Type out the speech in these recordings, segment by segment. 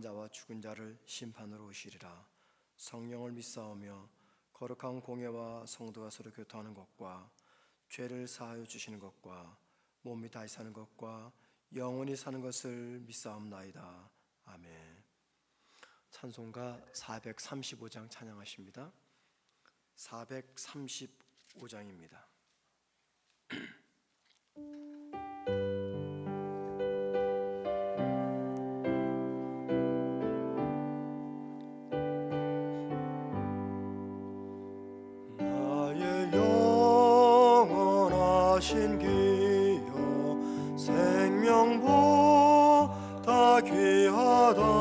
자와 죽은 자를 심판으로 오시리라. 성령을 믿사오며 거룩한 공예와 성도가 서로 교통하는 것과 죄를 사하여 주시는 것과 몸이 다시 사는 것과 영원히 사는 것을 믿사옵나이다. 아멘. 찬송가 435장 찬양하십니다. 435장입니다 생명보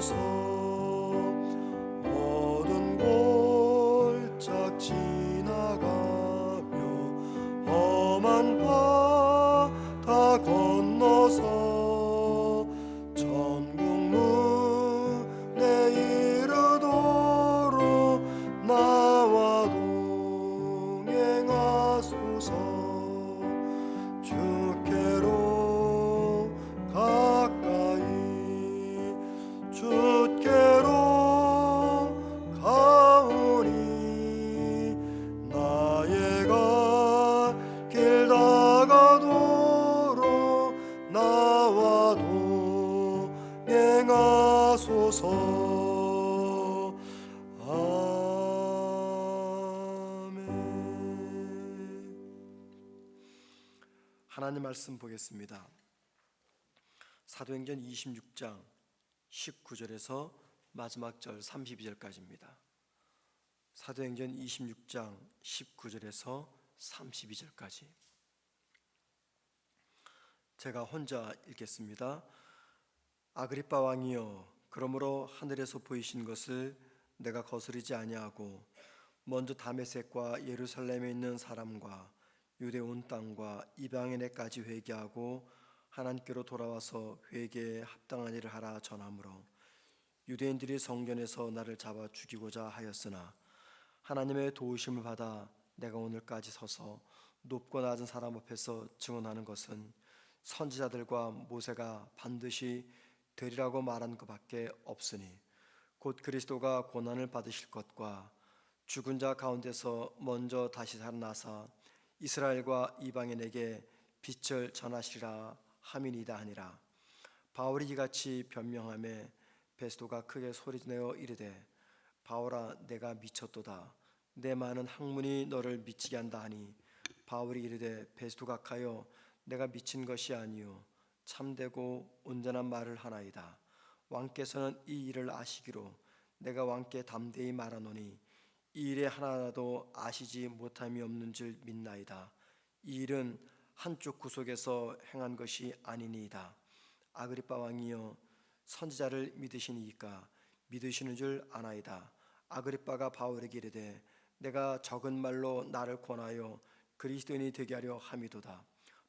행 하소서 아멘 하나님 말씀 보겠습니다. 사도행전 26장 19절에서 마지막 절 32절까지입니다. 사도행전 26장 19절에서 32절까지 제가 혼자 읽겠습니다. 아그리빠 왕이여 그러므로 하늘에서 보이신 것을 내가 거스르지 아니하고 먼저 다메섹과 예루살렘에 있는 사람과 유대 온 땅과 이방인에까지 회개하고 하나님께로 돌아와서 회개에 합당한 일을 하라 전하므로 유대인들이 성전에서 나를 잡아 죽이고자 하였으나 하나님의 도우심을 받아 내가 오늘까지 서서 높고 낮은 사람 앞에서 증언하는 것은 선지자들과 모세가 반드시 되리라고 말한 것밖에 없으니 곧 그리스도가 고난을 받으실 것과 죽은 자 가운데서 먼저 다시 살아나사 이스라엘과 이방인에게 빛을 전하시리라 함이니이다 하니라. 바울이 이같이 변명함에 베스도가 크게 소리내어 이르되 바울아 내가 미쳤도다. 내 많은 학문이 너를 미치게 한다 하니 바울이 이르되 베스도가 가여 내가 미친 것이 아니요 참되고 온전한 말을 하나이다. 왕께서는 이 일을 아시기로 내가 왕께 담대히 말하노니 이 일에 하나라도 아시지 못함이 없는 줄 믿나이다. 이 일은 한쪽 구속에서 행한 것이 아니니이다. 아그리빠 왕이여 선지자를 믿으시니이까 믿으시는 줄 아나이다. 아그리빠가 바울에게 이르되 내가 적은 말로 나를 권하여 그리스도인이 되게 하려 함이도다.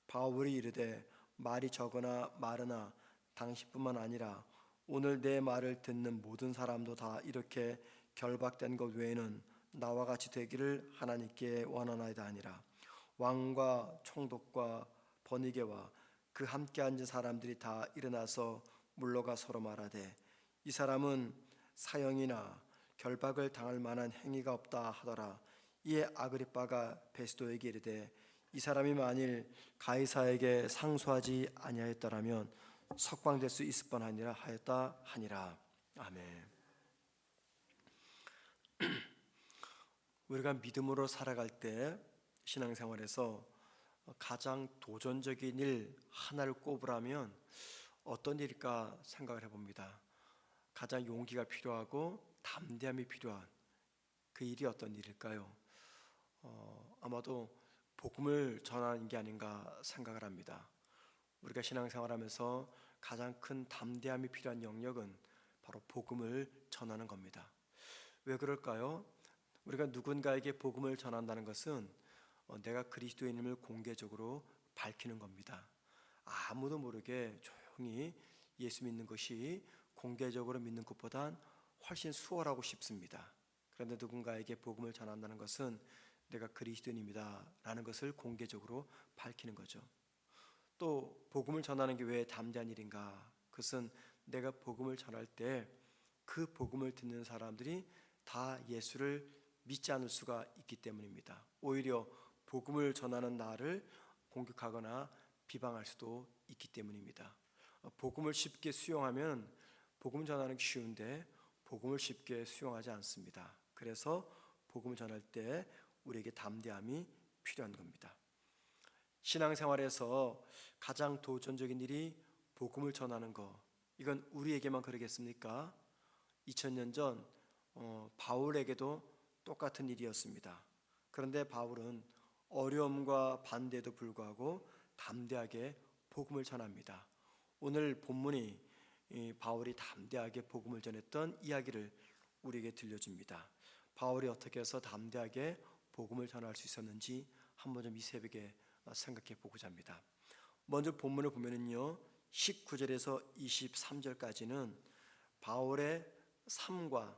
바울이 이르되 말이 적으나 많으나 당신뿐만 아니라 오늘 내 말을 듣는 모든 사람도 다 이렇게 결박된 것 외에는 나와 같이 되기를 하나님께 원하나이다 아니라. 왕과 총독과 번이게와 그 함께 앉은 사람들이 다 일어나서 물러가 서로 말하되 이 사람은 사형이나 결박을 당할 만한 행위가 없다 하더라. 이에 아그리빠가 베스도에게 이르되 이 사람이 만일 가이사에게 상소하지 아니하였더라면 석방될 수 있을 뻔하니라 하였다 하니라 아멘. 우리가 믿음으로 살아갈 때 신앙생활에서 가장 도전적인 일 하나를 꼽으라면 어떤 일일까 생각을 해봅니다. 가장 용기가 필요하고 담대함이 필요한 그 일이 어떤 일일까요? 어, 아마도 복음을 전하는 게 아닌가 생각을 합니다. 우리가 신앙생활하면서 가장 큰 담대함이 필요한 영역은 바로 복음을 전하는 겁니다. 왜 그럴까요? 우리가 누군가에게 복음을 전한다는 것은 어, 내가 그리스도인임을 공개적으로 밝히는 겁니다. 아무도 모르게 조용히 예수 믿는 것이 공개적으로 믿는 것보단 훨씬 수월하고 쉽습니다. 그런데 누군가에게 복음을 전한다는 것은 내가 그리스도인입니다 라는 것을 공개적으로 밝히는 거죠. 또 복음을 전하는 게 왜 담대한 일인가? 그것은 내가 복음을 전할 때 그 복음을 듣는 사람들이 다 예수를 믿지 않을 수가 있기 때문입니다. 오히려 복음을 전하는 나를 공격하거나 비방할 수도 있기 때문입니다. 복음을 쉽게 수용하면 복음 전하는 게 쉬운데 복음을 쉽게 수용하지 않습니다. 그래서 복음을 전할 때 우리에게 담대함이 필요한 겁니다. 신앙생활에서 가장 도전적인 일이 복음을 전하는 거. 이건 우리에게만 그러겠습니까? 2000년 전 어, 바울에게도 똑같은 일이었습니다. 그런데 바울은 어려움과 반대에도 불구하고 담대하게 복음을 전합니다. 오늘 본문이 이 바울이 담대하게 복음을 전했던 이야기를 우리에게 들려줍니다. 바울이 어떻게 해서 담대하게 복음을 전할 수 있었는지 한번 좀 이 새벽에 생각해 보고자 합니다. 먼저 본문을 보면은요. 19절에서 23절까지는 바울의 삶과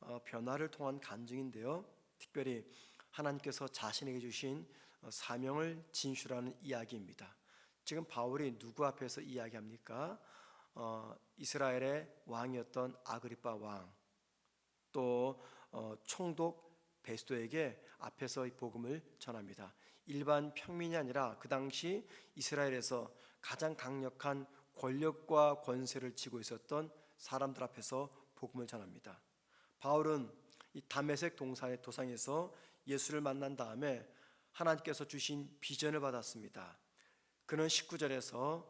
어, 변화를 통한 간증인데요. 특별히 하나님께서 자신에게 주신 어, 사명을 진술하는 이야기입니다. 지금 바울이 누구 앞에서 이야기합니까? 어, 이스라엘의 왕이었던 아그리파 왕, 또 어, 총독 베스도에게 앞에서 이 복음을 전합니다. 일반 평민이 아니라 그 당시 이스라엘에서 가장 강력한 권력과 권세를 쥐고 있었던 사람들 앞에서 복음을 전합니다. 바울은 이 다메섹 동산의 도상에서 예수를 만난 다음에 하나님께서 주신 비전을 받았습니다. 그는 19절에서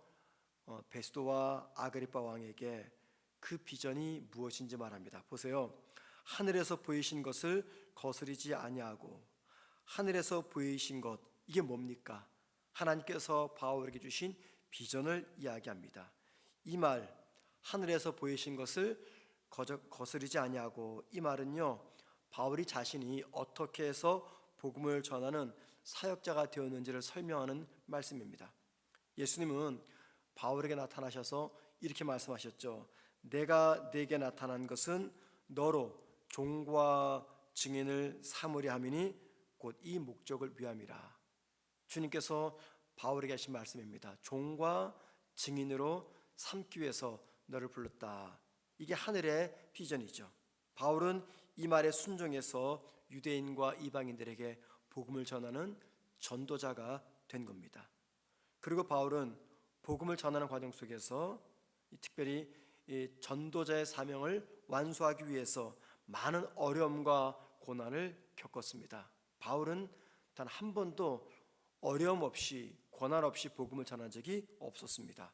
어, 베스도와 아그리파 왕에게 그 비전이 무엇인지 말합니다. 보세요. 하늘에서 보이신 것을 거스리지 아니하고 하늘에서 보이신 것 이게 뭡니까? 하나님께서 바울에게 주신 비전을 이야기합니다. 이 말 하늘에서 보이신 것을 거스르지 아니하고 이 말은요 바울이 자신이 어떻게 해서 복음을 전하는 사역자가 되었는지를 설명하는 말씀입니다. 예수님은 바울에게 나타나셔서 이렇게 말씀하셨죠. 내가 네게 나타난 것은 너로 종과 증인을 삼으려 함이니 곧 이 목적을 위함이라. 주님께서 바울에게 하신 말씀입니다. 종과 증인으로 삼기 위해서 너를 불렀다. 이게 하늘의 비전이죠. 바울은 이 말에 순종해서 유대인과 이방인들에게 복음을 전하는 전도자가 된 겁니다. 그리고 바울은 복음을 전하는 과정 속에서 특별히 전도자의 사명을 완수하기 위해서 많은 어려움과 고난을 겪었습니다. 바울은 단 한 번도 어려움 없이 고난 없이 복음을 전한 적이 없었습니다.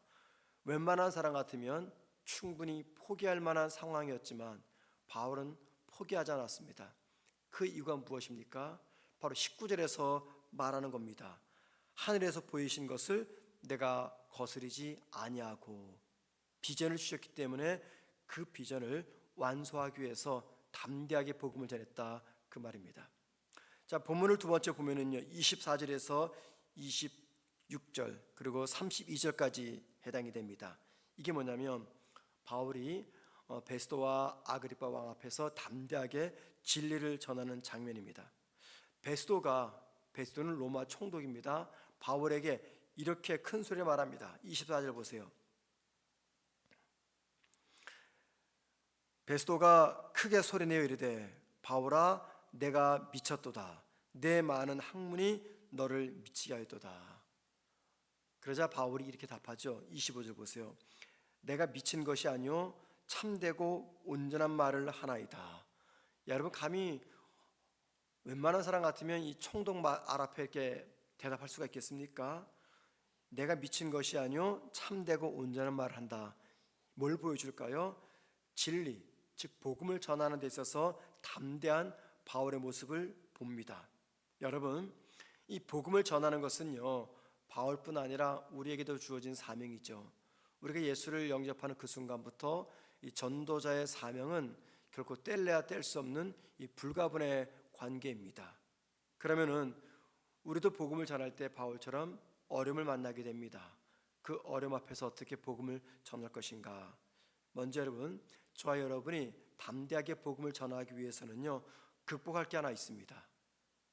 웬만한 사람 같으면 충분히 포기할 만한 상황이었지만 바울은 포기하지 않았습니다. 그 이유가 무엇입니까? 바로 19절에서 말하는 겁니다. 하늘에서 보이신 것을 내가 거스리지 아니하고 비전을 주셨기 때문에 그 비전을 완수하기 위해서 담대하게 복음을 전했다 그 말입니다. 자, 본문을 두 번째 보면은요. 24절에서 26절 그리고 32절까지 해당이 됩니다. 이게 뭐냐면 바울이 어, 베스도와 아그리파 왕 앞에서 담대하게 진리를 전하는 장면입니다. 베스도가 베스도는 로마 총독입니다. 바울에게 이렇게 큰 소리 말합니다. 24절 보세요. 베스도가 크게 소리내어 이르되 바울아 내가 미쳤도다 내 많은 학문이 너를 미치게 하였도다 그러자 바울이 이렇게 답하죠 25절 보세요 내가 미친 것이 아니요 참되고 온전한 말을 하나이다 여러분 감히 웬만한 사람 같으면 이 총독 말 앞에 대답할 수가 있겠습니까? 내가 미친 것이 아니요 참되고 온전한 말을 한다. 뭘 보여줄까요? 진리, 즉 복음을 전하는 데 있어서 담대한 바울의 모습을 봅니다. 여러분, 이 복음을 전하는 것은요 바울뿐 아니라 우리에게도 주어진 사명이죠. 우리가 예수를 영접하는 그 순간부터 이 전도자의 사명은 결코 뗄래야 뗄 수 없는 이 불가분의 관계입니다. 그러면은 우리도 복음을 전할 때 바울처럼 어려움을 만나게 됩니다. 그 어려움 앞에서 어떻게 복음을 전할 것인가? 먼저 여러분, 저와 여러분이 담대하게 복음을 전하기 위해서는요 극복할 게 하나 있습니다.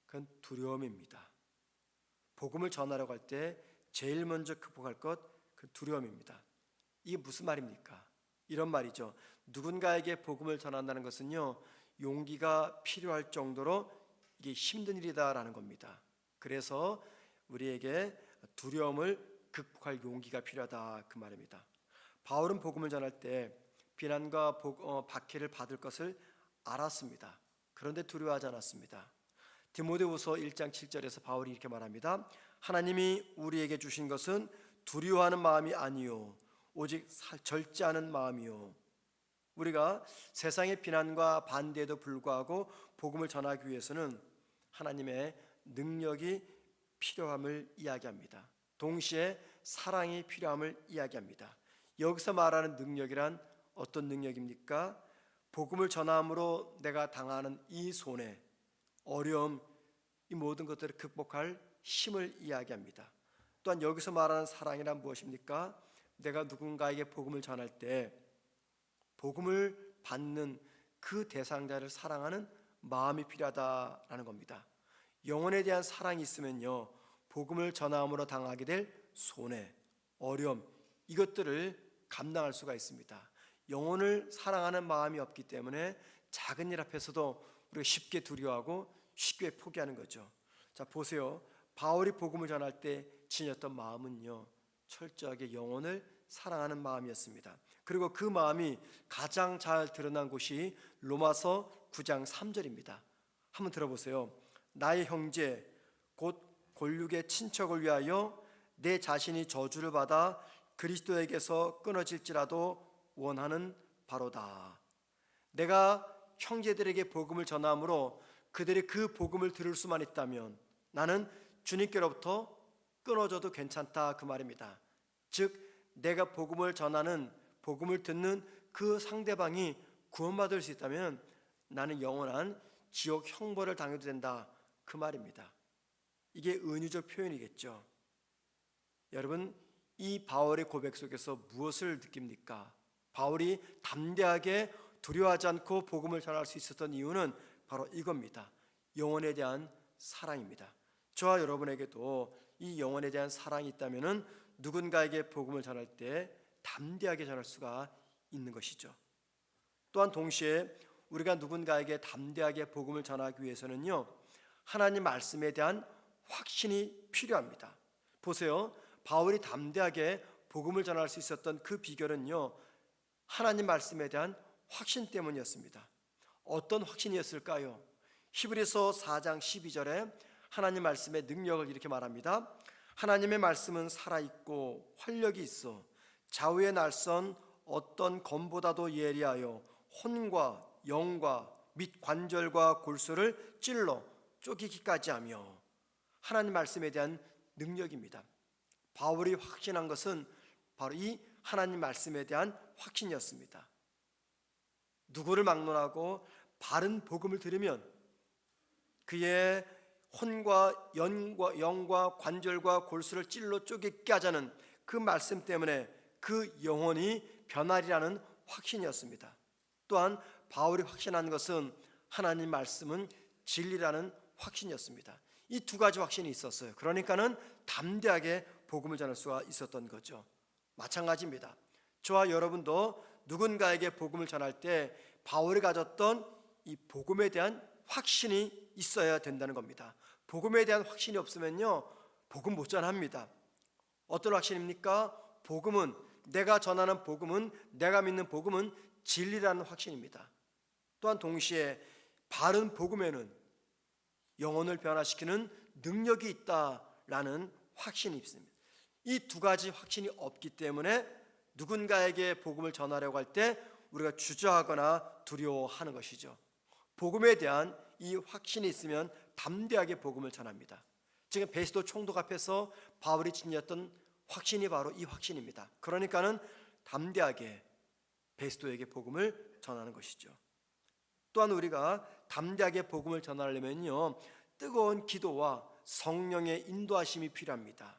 그건 두려움입니다. 복음을 전하려고 할 때 제일 먼저 극복할 것 그 두려움입니다. 이게 무슨 말입니까? 이런 말이죠. 누군가에게 복음을 전한다는 것은요 용기가 필요할 정도로 이게 힘든 일이다라는 겁니다. 그래서 우리에게 두려움을 극복할 용기가 필요하다 그 말입니다. 바울은 복음을 전할 때 비난과 복, 어, 박해를 받을 것을 알았습니다. 그런데 두려워하지 않았습니다. 디모데후서 1장 7절에서 바울이 이렇게 말합니다. 하나님이 우리에게 주신 것은 두려워하는 마음이 아니요 오직 살- 절제하는 마음이요 우리가 세상의 비난과 반대에도 불구하고 복음을 전하기 위해서는 하나님의 능력이 필요함을 이야기합니다. 동시에 사랑이 필요함을 이야기합니다. 여기서 말하는 능력이란 어떤 능력입니까? 복음을 전함으로 내가 당하는 이 손해, 어려움, 이 모든 것들을 극복할 힘을 이야기합니다. 또한 여기서 말하는 사랑이란 무엇입니까? 내가 누군가에게 복음을 전할 때 복음을 받는 그 대상자를 사랑하는 마음이 필요하다라는 겁니다. 영혼에 대한 사랑이 있으면요. 복음을 전함으로 당하게 될 손해, 어려움 이것들을 감당할 수가 있습니다. 영혼을 사랑하는 마음이 없기 때문에 작은 일 앞에서도 우리가 쉽게 두려워하고 쉽게 포기하는 거죠. 자, 보세요. 바울이 복음을 전할 때 지녔던 마음은요. 철저하게 영혼을 사랑하는 마음이었습니다. 그리고 그 마음이 가장 잘 드러난 곳이 로마서 9장 3절입니다. 한번 들어보세요. 나의 형제 곧 골육의 친척을 위하여 내 자신이 저주를 받아 그리스도에게서 끊어질지라도 원하는 바로다. 내가 형제들에게 복음을 전함으로 그들이 그 복음을 들을 수만 있다면 나는 주님께로부터 끊어져도 괜찮다 그 말입니다. 즉 내가 복음을 전하는 복음을 듣는 그 상대방이 구원받을 수 있다면 나는 영원한 지옥 형벌을 당해도 된다 그 말입니다. 이게 은유적 표현이겠죠. 여러분 이 바울의 고백 속에서 무엇을 느낍니까? 바울이 담대하게 두려워하지 않고 복음을 전할 수 있었던 이유는 바로 이겁니다. 영혼에 대한 사랑입니다. 저와 여러분에게도 이 영혼에 대한 사랑이 있다면은 누군가에게 복음을 전할 때 담대하게 전할 수가 있는 것이죠. 또한 동시에 우리가 누군가에게 담대하게 복음을 전하기 위해서는요. 하나님 말씀에 대한 확신이 필요합니다. 보세요. 바울이 담대하게 복음을 전할 수 있었던 그 비결은요. 하나님 말씀에 대한 확신 때문이었습니다. 어떤 확신이었을까요? 히브리서 4장 12절에 하나님 말씀의 능력을 이렇게 말합니다. 하나님의 말씀은 살아 있고 활력이 있어 좌우의 날선 어떤 검보다도 예리하여 혼과 영과 및 관절과 골수를 찔러 쪼개기까지 하며 하나님 말씀에 대한 능력입니다. 바울이 확신한 것은 바로 이 하나님 말씀에 대한 확신이었습니다. 누구를 막론하고 바른 복음을 들으면 그의 혼과 연과 영과 관절과 골수를 찔러 쪼개게 하자는 그 말씀 때문에 그 영혼이 변하리라는 확신이었습니다. 또한 바울이 확신한 것은 하나님 말씀은 진리라는 확신이었습니다. 이 두 가지 확신이 있었어요. 그러니까는 담대하게 복음을 전할 수가 있었던 거죠. 마찬가지입니다. 저와 여러분도 누군가에게 복음을 전할 때 바울이 가졌던 이 복음에 대한 확신이 있어야 된다는 겁니다. 복음에 대한 확신이 없으면요, 복음 못 전합니다. 어떤 확신입니까? 복음은 내가 전하는 복음은 내가 믿는 복음은 진리라는 확신입니다. 또한 동시에 바른 복음에는 영혼을 변화시키는 능력이 있다라는 확신이 있습니다. 이 두 가지 확신이 없기 때문에 누군가에게 복음을 전하려고 할 때 우리가 주저하거나 두려워하는 것이죠. 복음에 대한 이 확신이 있으면 담대하게 복음을 전합니다. 지금 베스도 총독 앞에서 바울이 지녔던 확신이 바로 이 확신입니다. 그러니까는 담대하게 베스도에게 복음을 전하는 것이죠. 또한 우리가 담대하게 복음을 전하려면요 뜨거운 기도와 성령의 인도하심이 필요합니다.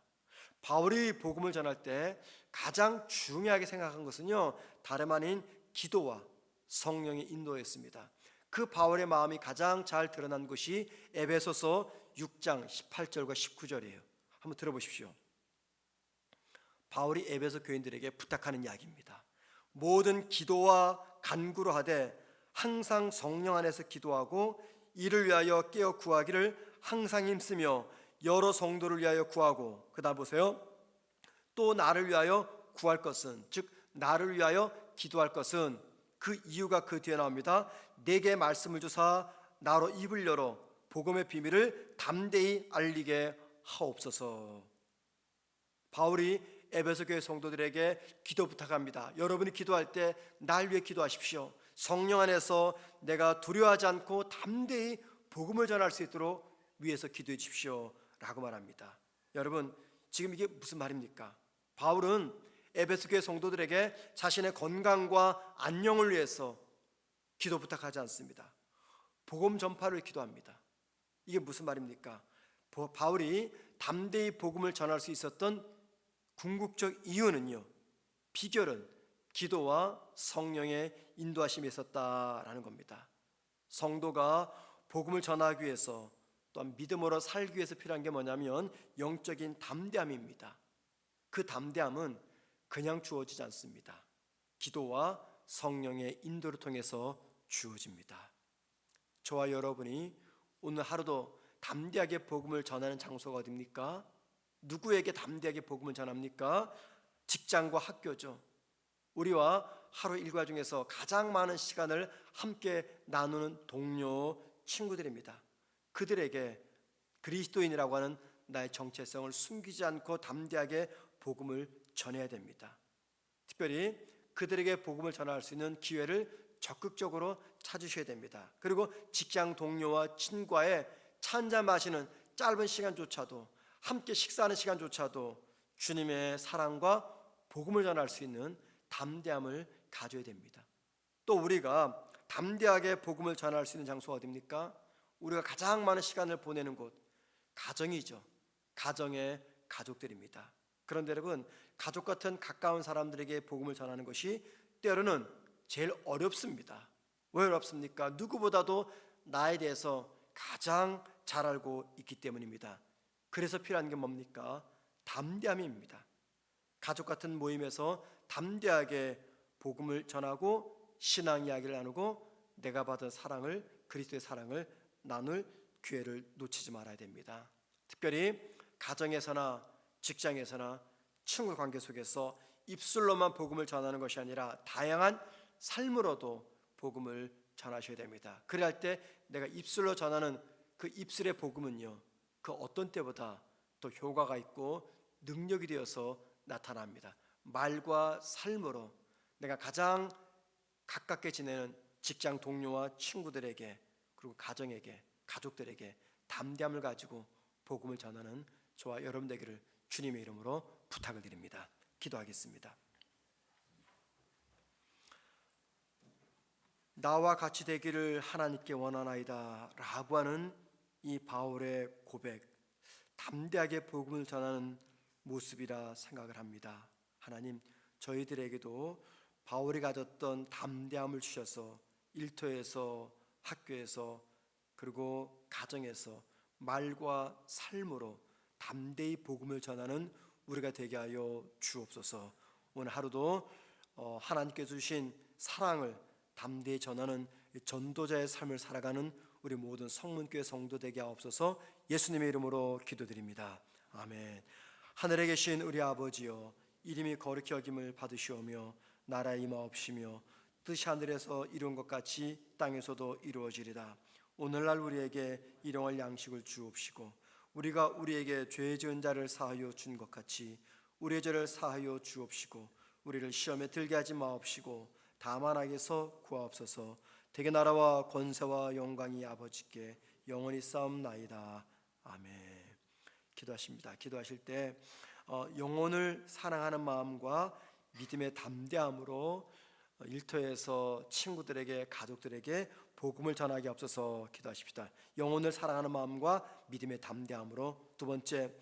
바울이 복음을 전할 때 가장 중요하게 생각한 것은요 다름 아닌 기도와 성령의 인도였습니다. 그 바울의 마음이 가장 잘 드러난 것이 에베소서 6장 18절과 19절이에요. 한번 들어보십시오. 바울이 에베소 교인들에게 부탁하는 이야기입니다. 모든 기도와 간구로 하되 항상 성령 안에서 기도하고 이를 위하여 깨어 구하기를 항상 힘쓰며 여러 성도를 위하여 구하고 그다음 보세요. 또 나를 위하여 구할 것은 즉 나를 위하여 기도할 것은 그 이유가 그 뒤에 나옵니다. 내게 말씀을 주사 나로 입을 열어 복음의 비밀을 담대히 알리게 하옵소서. 바울이 에베소 교회 성도들에게 기도 부탁합니다. 여러분이 기도할 때 날 위해 기도하십시오. 성령 안에서 내가 두려워하지 않고 담대히 복음을 전할 수 있도록 위해서 기도해 주십시오. 라고 말합니다. 여러분, 지금 이게 무슨 말입니까? 바울은 에베소 교회 성도들에게 자신의 건강과 안녕을 위해서 기도 부탁하지 않습니다. 복음 전파를 기도합니다. 이게 무슨 말입니까? 바울이 담대히 복음을 전할 수 있었던 궁극적 이유는요. 비결은 기도와 성령의 인도하심이 있었다라는 겁니다. 성도가 복음을 전하기 위해서 또한 믿음으로 살기 위해서 필요한 게 뭐냐면 영적인 담대함입니다. 그 담대함은 그냥 주어지지 않습니다. 기도와 성령의 인도를 통해서 주어집니다. 저와 여러분이 오늘 하루도 담대하게 복음을 전하는 장소가 어디입니까? 누구에게 담대하게 복음을 전합니까? 직장과 학교죠. 우리와 하루 일과 중에서 가장 많은 시간을 함께 나누는 동료 친구들입니다. 그들에게 그리스도인이라고 하는 나의 정체성을 숨기지 않고 담대하게 복음을 전해야 됩니다. 특별히 그들에게 복음을 전할 수 있는 기회를 적극적으로 찾으셔야 됩니다. 그리고 직장 동료와 친구와의 차 한잔 마시는 짧은 시간조차도 함께 식사하는 시간조차도 주님의 사랑과 복음을 전할 수 있는 담대함을 가져야 됩니다. 또 우리가 담대하게 복음을 전할 수 있는 장소가 어디입니까? 우리가 가장 많은 시간을 보내는 곳 가정이죠. 가정의 가족들입니다. 그런데 여러분 가족 같은 가까운 사람들에게 복음을 전하는 것이 때로는 제일 어렵습니다. 왜 어렵습니까? 누구보다도 나에 대해서 가장 잘 알고 있기 때문입니다. 그래서 필요한 게 뭡니까? 담대함입니다. 가족 같은 모임에서 담대하게 복음을 전하고 신앙 이야기를 나누고 내가 받은 사랑을 그리스도의 사랑을 나눌 기회를 놓치지 말아야 됩니다. 특별히 가정에서나 직장에서나 친구 관계 속에서 입술로만 복음을 전하는 것이 아니라 다양한 삶으로도 복음을 전하셔야 됩니다. 그럴 때 내가 입술로 전하는 그 입술의 복음은요. 그 어떤 때보다 또 효과가 있고 능력이 되어서 나타납니다. 말과 삶으로 내가 가장 가깝게 지내는 직장 동료와 친구들에게 그리고 가정에게 가족들에게 담대함을 가지고 복음을 전하는 저와 여러분 되기를 주님의 이름으로 부탁을 드립니다. 기도하겠습니다. 나와 같이 되기를 하나님께 원하나이다 라고 하는 이 바울의 고백 담대하게 복음을 전하는 모습이라 생각을 합니다. 하나님 저희들에게도 바울이 가졌던 담대함을 주셔서 일터에서 학교에서 그리고 가정에서 말과 삶으로 담대히 복음을 전하는 우리가 되게 하여 주옵소서. 오늘 하루도 어, 하나님께 주신 사랑을 담대히 전하는 이 전도자의 삶을 살아가는 우리 모든 성문교회 성도 되게 하옵소서 예수님의 이름으로 기도드립니다. 아멘. 하늘에 계신 우리 아버지여 이름이 거룩히 여김을 받으시오며 나라 임하옵시며 뜻이 하늘에서 이룬 것 같이 땅에서도 이루어지리다. 오늘날 우리에게 일용할 양식을 주옵시고 우리가 우리에게 죄 지은 자를 사하여 준 것 같이 우리의 죄를 사하여 주옵시고 우리를 시험에 들게 하지 마옵시고 다만 악에서 구하옵소서. 대개 나라와 권세와 영광이 아버지께 영원히 싸움나이다. 아멘. 기도하십니다. 기도하실 때 어, 영혼을 사랑하는 마음과 믿음의 담대함으로 어, 일터에서 친구들에게 가족들에게 복음을 전하게 없어서 기도하십시다. 영혼을 사랑하는 마음과 믿음의 담대함으로 두 번째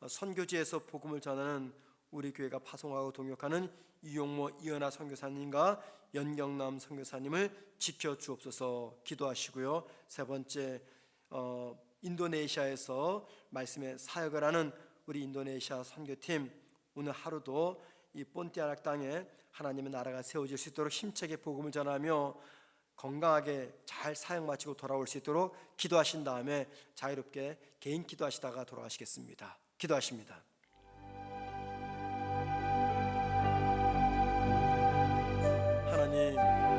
어, 선교지에서 복음을 전하는 우리 교회가 파송하고 동역하는 이용모 이은하 선교사님과 연경남 선교사님을 지켜 주옵소서 기도하시고요. 세 번째 어, 인도네시아에서 말씀의 사역을 하는 우리 인도네시아 선교팀 오늘 하루도 이 본티아락 땅에 하나님의 나라가 세워질 수 있도록 힘차게 복음을 전하며 건강하게 잘 사역 마치고 돌아올 수 있도록 기도하신 다음에 자유롭게 개인 기도하시다가 돌아가시겠습니다. 기도하십니다. 하나님